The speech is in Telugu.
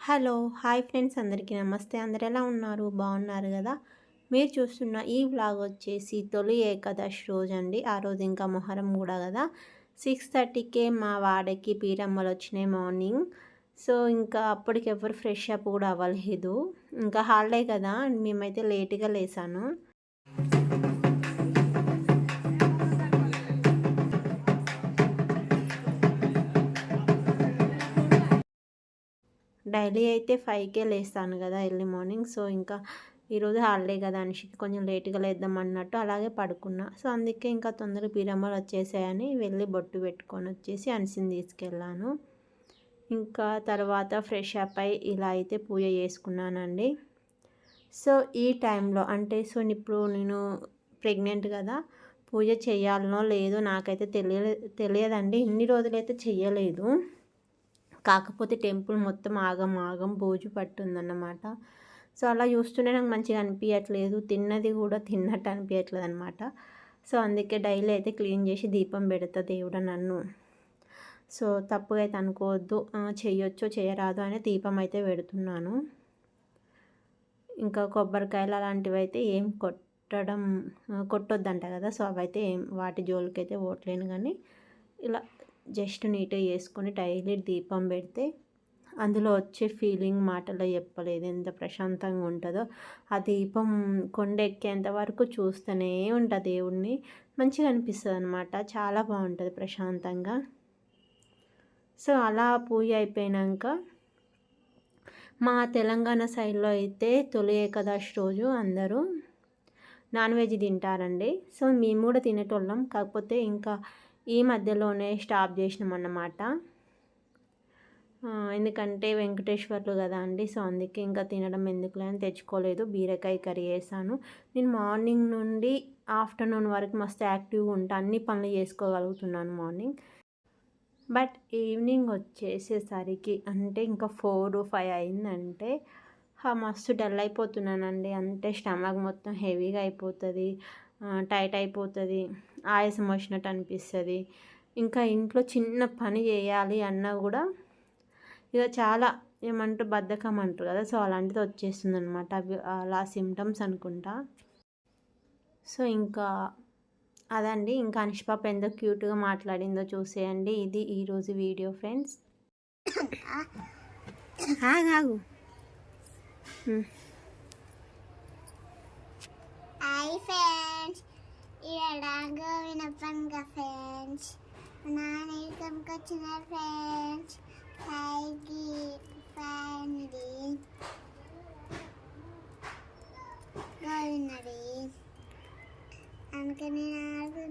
హలో హాయ్ ఫ్రెండ్స్ అందరికీ నమస్తే. అందరు ఎలా ఉన్నారు? బాగున్నారు కదా? మీరు చూస్తున్న ఈ వ్లాగ్ వచ్చేసి తొలి ఏకాదశి రోజు అండి ఆ రోజు ఇంకా మొహరం కూడా కదా. సిక్స్ థర్టీకే మా వాడకి పీరమ్మలు వచ్చినాయి మార్నింగ్. సో ఇంకా అప్పటికి ఎవరు ఫ్రెష్ అప్ కూడా అవ్వలేదు. ఇంకా హాలిడే కదా మేమైతే లేట్గా లేసాను. డైలీ అయితే ఫైవ్కే లేస్తాను కదా ఎర్లీ మార్నింగ్. సో ఇంకా ఈరోజు హాలిడే కదా అనేసి కొంచెం లేట్గా లేద్దాం అన్నట్టు అలాగే పడుకున్నా. సో అందుకే ఇంకా తొందరగా పీరమ్మలు వచ్చేసాయని వెళ్ళి బొట్టు పెట్టుకొని వచ్చేసి అనిసిని తీసుకెళ్ళాను. ఇంకా తర్వాత ఫ్రెష్ అప్ అయి ఇలా అయితే పూజ చేసుకున్నానండి. సో ఈ టైంలో అంటే సో ఇప్పుడు నేను ప్రెగ్నెంట్ కదా పూజ చేయాలనో లేదో నాకైతే తెలియ తెలియదండి. ఇన్ని రోజులైతే చేయలేదు కాకపోతే టెంపుల్ మొత్తం ఆగం ఆగం బోజు పట్టుందన్నమాట. సో అలా చూస్తుంటే నాకు మంచిగా అనిపించట్లేదు తిన్నది కూడా తిన్నట్టు అనిపించట్లేదు అనమాట సో అందుకే డైలీ అయితే క్లీన్ చేసి దీపం పెడతా దేవుడు నన్ను. సో తప్పుగా అయితే అనుకోవద్దు. చేయొచ్చు చేయరాదు అనే దీపం అయితే పెడుతున్నాను. ఇంకా కొబ్బరికాయలు అలాంటివి అయితే ఏం కొట్టడం కొట్టొద్దంట కదా. సో అవైతే ఏం వాటి జోలికైతే ఓట్లేను కానీ ఇలా జస్ట్ నీట్గా చేసుకొని డైలీ దీపం పెడితే అందులో వచ్చే ఫీలింగ్ మాటలో చెప్పలేదు. ఎంత ప్రశాంతంగా ఉంటుందో. ఆ దీపం కొండ ఎక్కేంత వరకు చూస్తూనే ఉంటుంది దేవుడిని మంచిగా అనిపిస్తుంది అనమాట చాలా బాగుంటుంది ప్రశాంతంగా. సో అలా పూజ అయిపోయాక మా తెలంగాణ సైడ్లో అయితే తొలి ఏకాదశి రోజు అందరూ నాన్ వెజ్ తింటారండి. సో మేము కూడా తినేటోళ్ళం. కాకపోతే ఇంకా ఈ మధ్యలోనే స్టాప్ చేసినాం అన్నమాట ఎందుకంటే వెంకటేశ్వర్లు కదా అండి సో అందుకే ఇంకా తినడం ఎందుకులే అని తెచ్చుకోలేదు. బీరకాయ కర్రీ వేసాను నేను మార్నింగ్ నుండి ఆఫ్టర్నూన్ వరకు మస్తు యాక్టివ్గా ఉంటా అన్ని పనులు చేసుకోగలుగుతున్నాను మార్నింగ్. బట్ ఈవినింగ్ వచ్చేసేసరికి అంటే ఇంకా ఫోర్ ఫైవ్ అయిందంటే మస్తు డల్ అయిపోతున్నానండి. అంటే స్టమక్ మొత్తం హెవీగా అయిపోతుంది. టైట్ అయిపోతుంది ఆయాసం వచ్చినట్టు అనిపిస్తుంది. ఇంకా ఇంట్లో చిన్న పని చేయాలి అన్నా కూడా ఇక చాలా ఏమంటారు బద్ధకం అంటారు కదా. సో అలాంటిది వచ్చేస్తుంది అనమాట అవి అలా సిమ్టమ్స్ అనుకుంటా. సో ఇంకా అదండి. ఇంకా అనిష్పాప ఎంత క్యూట్గా మాట్లాడిందో చూసేయండి. ఇది ఈరోజు వీడియో ఫ్రెండ్స్. ఆగు. Hi friends. രാഘവനൊപ്പം ഫ്രണ്ട്സ് നാണയം കൊച്ചിന ഫ്രണ്ട്സ് ഫൈഗി ഫാമിലി ഗോവിനടി നമുക്ക് നാളെ